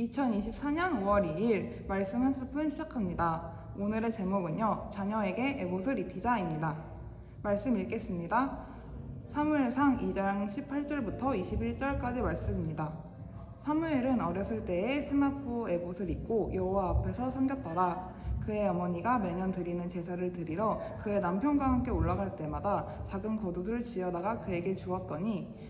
2024년 5월 2일 말씀 한 스푼 시작합니다. 오늘의 제목은요. 자녀에게 에봇을 입히자입니다. 말씀 읽겠습니다. 사무엘상 2장 18절부터 21절까지 말씀입니다. 사무엘은 어렸을 때에 세마포 에봇을 입고 여호와 앞에서 섬겼더라. 그의 어머니가 매년 드리는 제사를 드리러 그의 남편과 함께 올라갈 때마다 작은 겉옷을 지어다가 그에게 주었더니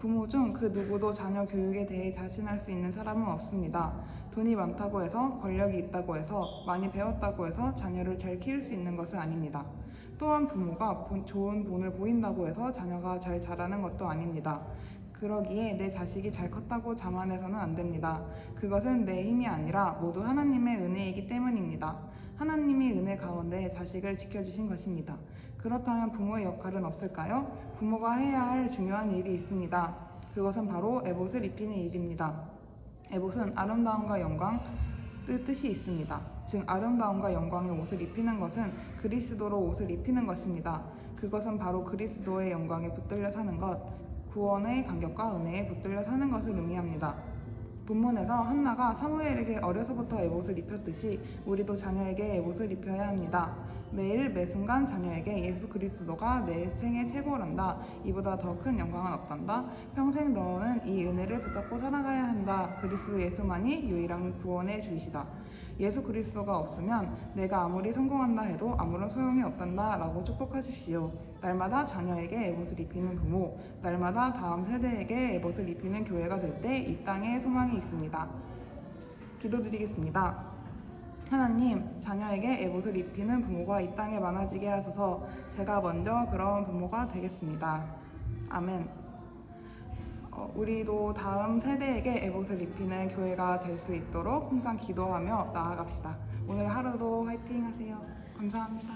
부모 중 그 누구도 자녀 교육에 대해 자신할 수 있는 사람은 없습니다 돈이 많다고 해서 권력이 있다고 해서 많이 배웠다고 해서 자녀를 잘 키울 수 있는 것은 아닙니다 또한 부모가 본- 좋은 본을 보인다고 해서 자녀가 잘 자라는 것도 아닙니다 그러기에 내 자식이 잘 컸다고 자만해서는 안 됩니다. 그것은 내 힘이 아니라 모두 하나님의 은혜이기 때문입니다. 하나님이 은혜 가운데 자식을 지켜주신 것입니다. 그렇다면 부모의 역할은 없을까요? 부모가 해야 할 중요한 일이 있습니다. 그것은 바로 에봇을 입히는 일입니다. 에봇은 아름다움과 영광 뜻- 뜻이 있습니다. 즉 아름다움과 영광의 옷을 입히는 것은 그리스도로 옷을 입히는 것입니다. 그것은 바로 그리스도의 영광에 붙들려 사는 것, 구원의 간격과 은혜에 붙들려 사는 것을 의미합니다. 본문에서 한나가 사무엘에게 어려서부터 에봇을 입혔듯이 우리도 자녀에게 에봇을 입혀야 합니다. 매일 매 순간 자녀에게 예수 그리스도가 내 생의 최고란다. 이보다 더 큰 영광은 없단다. 평생 너는 이 은혜를 붙잡고 살아가야 한다. 그리스도 예수만이 유일한 구원의 주이시다. 예수 그리스도가 없으면 내가 아무리 성공한다 해도 아무런 소용이 없단다 라고 축복하십시오. 날마다 자녀에게 에봇을 입히는 부모, 날마다 다음 세대에게 에봇을 입히는 교회가 될 때 이 땅에 소망이 있습니다. 기도드리겠습니다. 하나님, 자녀에게 에봇을 입히는 부모가 이 땅에 많아지게 하소서 제가 먼저 그런 부모가 되겠습니다. 아멘. 어, 우리도 다음 세대에게 에봇을 입히는 교회가 될 수 있도록 항상 기도하며 나아갑시다. 오늘 하루도 화이팅 하세요. 감사합니다.